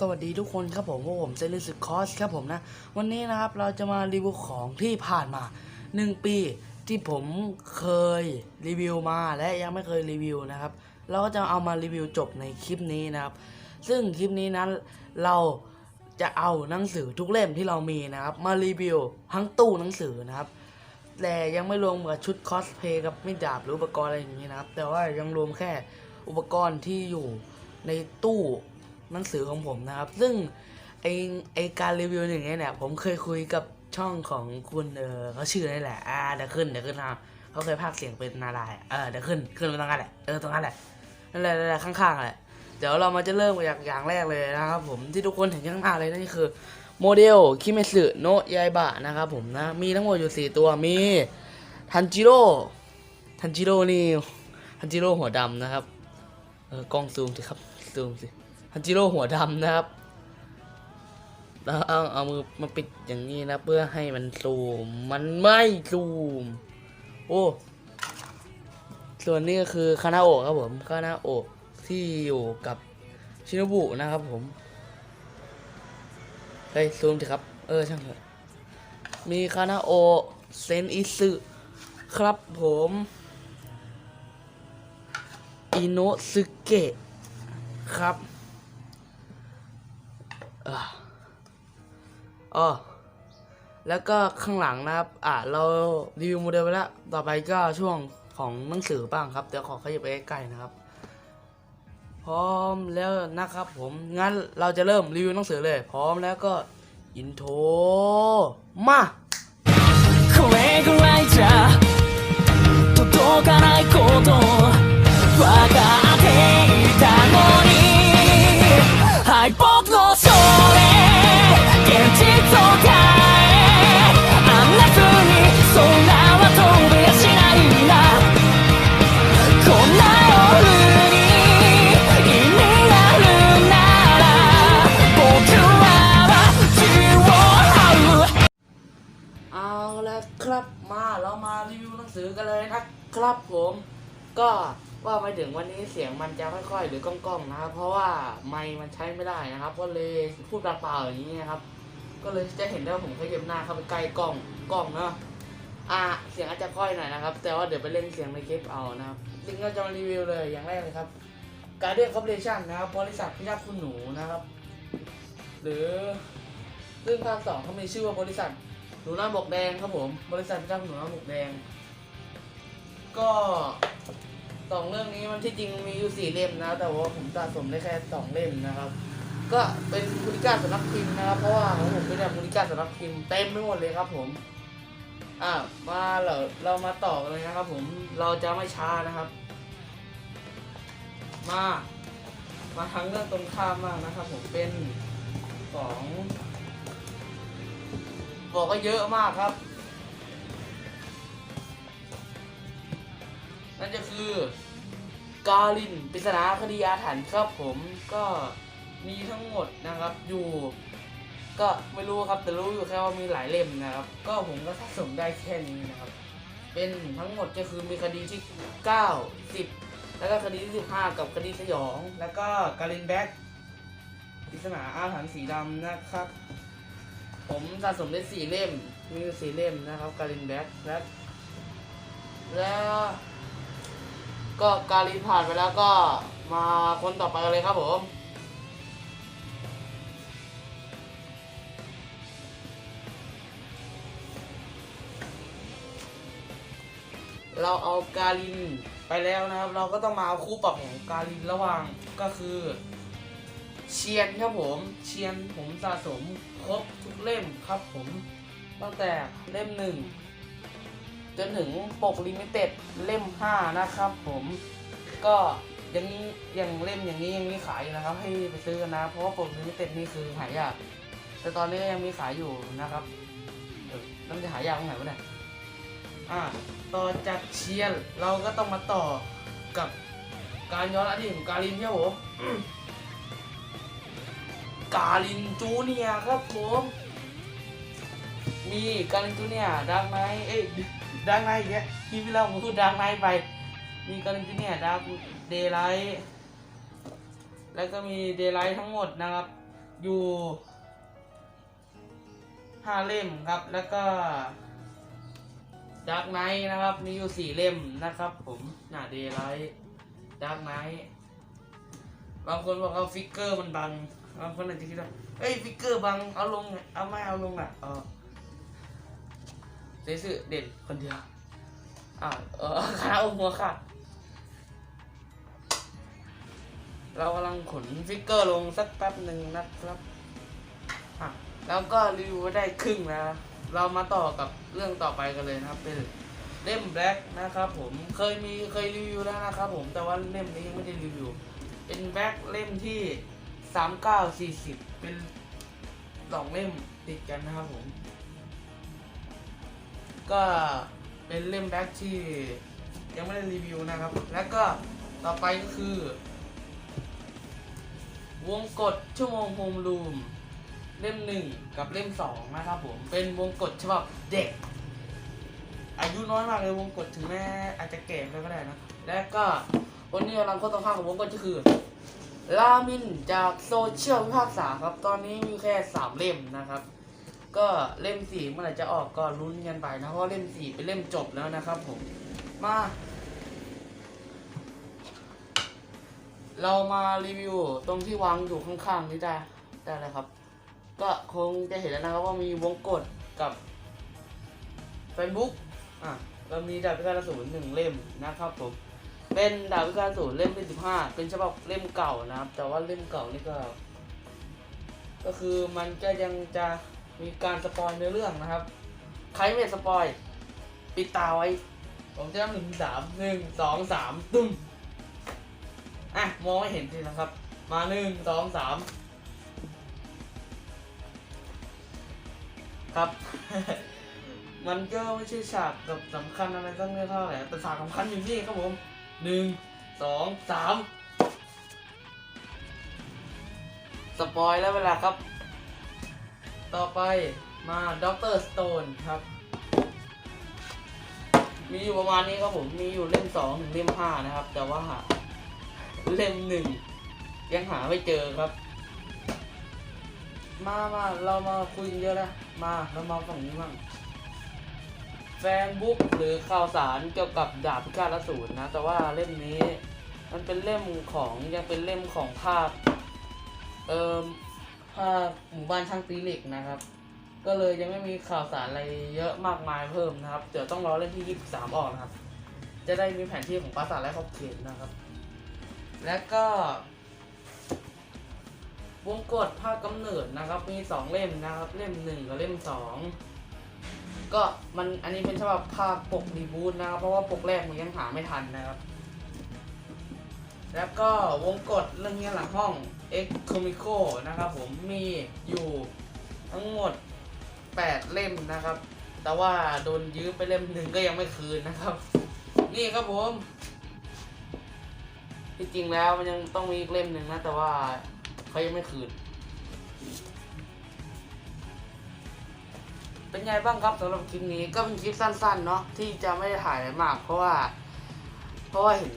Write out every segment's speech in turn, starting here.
สวัสดีทุกคนครับผมพวกผมเซนลิสคอสครับผมนะ วันนี้นะครับเราจะมารีวิวของที่ผ่านมา 1 ปีที่ผมเคยรีวิวมาและยังไม่เคยรีวิวนะครับ เราก็จะเอามารีวิวจบในคลิปนี้นะครับ ซึ่งคลิปนี้นั้นเราจะเอาหนังสือทุกเล่มที่เรามีนะครับ มารีวิวทั้งตู้หนังสือนะครับ แต่ยังไม่รวมกับชุดคอสเพย์กับมีดดาบหรืออุปกรณ์อะไรอย่างนี้นะครับ แต่ว่ายังรวมแค่อุปกรณ์ที่อยู่ในตู้ หนังสือของผมนะครับ ซึ่งไอไอการรีวิวอย่างเงี้ยเนี่ยผมเคยคุยกับช่องของคุณเออเขาชื่ออะไรแหละอ่าเดี๋ยวขึ้นเดี๋ยวขึ้นนะเขาเคยพากเสียงเป็นนารายเออเดี๋ยวขึ้นขึ้นไปตรงนั้นแหละเออตรงนั้นแหละนั่นแหละนั่นแหละข้างๆแหละเดี๋ยวเรามาจะเริ่มจากอย่างแรกเลยนะครับ ผมที่ทุกคนเห็นข้างหน้าเลยนั่นคือโมเดลคิเมสึโนะยายบะนะครับผมนะมีทั้งหมดอยู่ 4 ตัวมีทันจิโร่ทันจิโร่นี่ทันจิโร่หัวดำนะครับเออกล้องซูมสิครับซูมสิ ทันจิโร่หัวดำนะครับแล้วเอาเอามือมาปิดอย่างนี้นะเพื่อให้มันซูม มันไม่ซูม โอ้ ส่วนนี้ก็คือคานาโอะครับผมคานาโอะที่อยู่กับชินบุนะครับผม เฮ้ยซูมสิครับ เออช่างเถอะ มีคานาโอะเซนอิสึครับผมอิโนะซึเกะครับ อ่าอ๋อแล้วก็ข้างหลังนะครับ อ่าเรารีวิวโมเดลไปแล้ว ต่อไปก็ช่วงของหนังสือบ้างครับ เดี๋ยวขอขยับไปใกล้ๆนะครับ พร้อมแล้วนะครับผม งั้นเราจะเริ่มรีวิวหนังสือเลย พร้อมแล้วก็อินโทรมา これぐらいじゃ届かないこと分かっていたのに รีวิวหนังสือกันเลยนะครับผมก็ว่าไปถึงวันนี้เสียงมันจะค่อยๆ หรือก้องๆนะครับ เพราะว่าไมค์มันใช้ไม่ได้นะครับ ก็เลยพูดเปล่าๆอย่างนี้นะครับ ก็เลยจะเห็นได้ว่าผมขยับหน้าเข้าไปใกล้กล้องกล้องเนาะอะเสียงอาจจะค่อยหน่อยนะครับ แต่ว่าเดี๋ยวไปเล่นเสียงในคลิปเอานะครับซึ่งก็จะมารีวิวเลยอย่างแรกเลยครับ Guardian Corporation นะครับบริษัทพิทักษ์คุณหนูนะครับ หรือซึ่งภาคสองเขามีชื่อว่าบริษัท หนูน้าบกแดงครับผม บริษัทพิทักษ์หนูน้าบกแดง ก็สองเรื่องนี้มันที่จริงมีอยู่สี่เล่มนะ แต่ว่าผมสะสมได้แค่สองเล่มนะครับ ก็เป็นมูลิก้าสำนักพิมพ์นะครับเพราะว่าของผมเป็นแบบมูลิก้าสำนักพิมพ์เต็มไปหมดเลยครับผมอะมาเราเรามาต่อกันเลยนะครับ ผมเราจะไม่ช้านะครับ มา มาทั้งเรื่องตรงข้ามมากนะครับ ผมเป็นของ บอกก็เยอะมากครับ นั่นจะคือกาลินปริศนาคดีอาถรรพ์ครับผมก็มีทั้งหมดนะครับอยู่ก็ไม่รู้ครับแต่รู้อยู่แค่ว่ามีหลายเล่มนะครับ ก็ผมก็สะสมได้แค่นี้นะครับ เป็นทั้งหมดก็คือมีคดีที่ 9 10 แล้วก็คดีที่15 กับคดีสยอง แล้วก็กาลินแบ็กปริศนาอาถรรพ์สีดำนะครับ ผมสะสมได้สี่เล่ม มีอยู่สี่เล่มนะครับการินแบ็คและแล้ว ก็การินผ่านไปแล้วก็มาคนต่อไปเลยครับผมเราเอาการินไปแล้วนะครับ เราก็ต้องมาเอาคู่ปรับของการินระหว่างก็คือ เชียนครับผมเชียนผมสะสมครบทุกเล่มครับผมตั้งแต่เล่มหนึ่งจนถึงปกลิมิเต็ดเล่มห้านะครับผมก็ยังยังเล่มอย่างนี้ยังมีขายอยู่นะครับ ให้ไปซื้อกันนะ เพราะว่าปกลิมิเต็ดนี่คือหายาก แต่ตอนนี้ยังมีขายอยู่นะครับเออแล้วมันจะหายากตรงไหนวะเนี่ยอ่าต่อจากเชียนเราก็ต้องมาต่อกับการย้อนอดีตของการินครับผม กาลินจูเนียครับผม มีกาลินจูเนียดังไนเอ้ยดังไนท์อีกแล้วที่พี่เราพูดดังไนไป มีกาลินจูเนียดังเดย์ไลท์แล้วก็มีเดย์ไลท์ทั้งหมดนะครับ อยู่ห้าเล่มครับ แล้วก็ดักไนท์นะครับ มีอยู่สี่เล่มนะครับ ผมหน้าเดย์ไลท์ดักไนท์บางคนบอกเอาฟิกเกอร์มันบัง บางคนอาจจะคิดว่าเอ้ยฟิกเกอร์บังเอาลงเอาไม่เอาลงอะเออเซซึเด่นคนเดียวอ่าวเออขาเอหัวขาดเรากำลังขนฟิกเกอร์ลงสักแป๊บหนึ่งนะครับอะแล้วก็รีวิวได้ครึ่งแล้วเรามาต่อกับเรื่องต่อไปกันเลยนะครับ เป็นเล่มแบล็กนะครับผมเคยมีเคยรีวิวแล้วนะครับผมแต่ว่าเล่มนี้ยังไม่ได้รีวิว เป็นแบล็กเล่มที่ สามเก้าสี่สิบเป็นสองเล่มติดกันนะครับผม ก็เป็นเล่มแบ็กที่ยังไม่ได้รีวิวนะครับ แล้วก็ต่อไปก็คือ วงกฎชั่วโมงโฮมรูมเล่มหนึ่งกับเล่มสองนะครับผม เป็นวงกฎฉบับเด็ก อายุน้อยมากเลยวงกฎถึงแม้อาจจะแก่ไปก็ได้นะ และก็วันนี้กำลังข้อต้องข้ามของวงกฎก็คือ รามินจากโซเชียลวิภาคษาครับ ตอนนี้มีแค่สามเล่มนะครับ ก็เล่มสี่เมื่อไหร่จะออกก็ลุ้นกันไปนะเพราะเล่มสี่เป็นเล่มจบแล้วนะครับผมมา เรามารีวิวตรงที่วางอยู่ข้างๆนี่ได้ได้เลยครับ ก็คงจะเห็นแล้วนะครับว่ามีวงกดกับ Facebook อะเรามีดาบพิฆาตอสูรหนึ่งเล่มนะครับผม เป็นดาบพิฆาตอสูรเล่มที่สิบห้าเป็นฉบับเล่มเก่านะครับ แต่ว่าเล่มเก่านี่ก็ ก็คือมันก็ยังจะมีการสปอยในอเรื่องนะครับ ใครไม่สปอย ปิดตาไว้ ผมจะนับหนึ่งถึงสามหนึ่งสองสามตุ้มอะมองไม่เห็นสินะครับ มาหนึ่งสองสามครับ มันก็ไม่ใช่ฉากกับสำคัญอะไรสักเท่าไหร่แต่ฉากสำคัญอยู่นี่ครับผม หนึ่งสองสามสปอยแล้วเวลาครับ ต่อไปมาด็อกเตอร์สโตนครับ มีอยู่ประมาณนี้ครับผม มีอยู่เล่มสองถึงเล่มห้านะครับ แต่ว่าเล่มหนึ่งยังหาไม่เจอครับ มามาเรามาคุยกันเยอะแล้ว มาเรามาฝั่งนี้บ้าง แฟนบุ๊กหรือข่าวสารเกี่ยวกับดาบพิฆาตอสูรนะ แต่ว่าเล่มนี้มันเป็นเล่มของยังเป็นเล่มของภาคเอ่อภาคหมู่บ้านช่างตีเหล็กนะครับ ก็เลยยังไม่มีข่าวสารอะไรเยอะมากมายเพิ่มนะครับ เดี๋ยวต้องรอเล่มที่ 23 ออกนะครับ จะได้มีแผนที่ของปราสาทและขอบเขตนะครับ และก็วงกฎภาคกำเนิดนะครับ มีสองเล่มนะครับ เล่มหนึ่งกับเล่มสอง ก็มันอันนี้เป็นฉบับภาคปกรีบูทนะครับ เพราะว่าปกแรกมันยังหาไม่ทันนะครับ แล้วก็วงกฎเรื่องเงี้ยหลังห้อง X Comico นะครับผมมีอยู่ทั้งหมด 8 เล่มนะครับ แต่ว่าโดนยืมไปเล่มหนึ่งก็ยังไม่คืนนะครับ นี่ครับผมที่จริงแล้วมันยังต้องมีอีกเล่มหนึ่งนะ แต่ว่าเขายังไม่คืน เป็นไงบ้างครับสำหรับคลิปนี้ก็เป็นคลิปสั้นๆเนาะที่จะไม่ได้ถ่ายอะไรมาก เพราะว่า เพราะว่าเห็น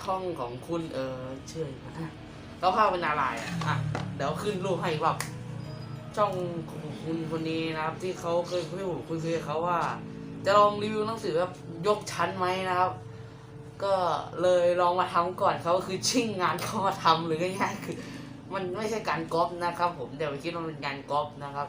ช่องของคุณเออเชื่ออยู่นะเราภาพเป็นอะไรอะอะเดี๋ยวขึ้นรูปให้อีกรอบช่องของคุณคนนี้นะครับ ที่เขาเคยคุยคุยกับเขาว่า จะลองรีวิวหนังสือแบบยกชั้นไหมนะครับ ก็เลยลองมาทำก่อนเขาคือชิ่งงานเขามาทำหรือง่ายๆคือ มันไม่ใช่การก๊อปนะครับ ผมเดี๋ยวไปคิดว่ามันเป็นการก๊อปนะครับ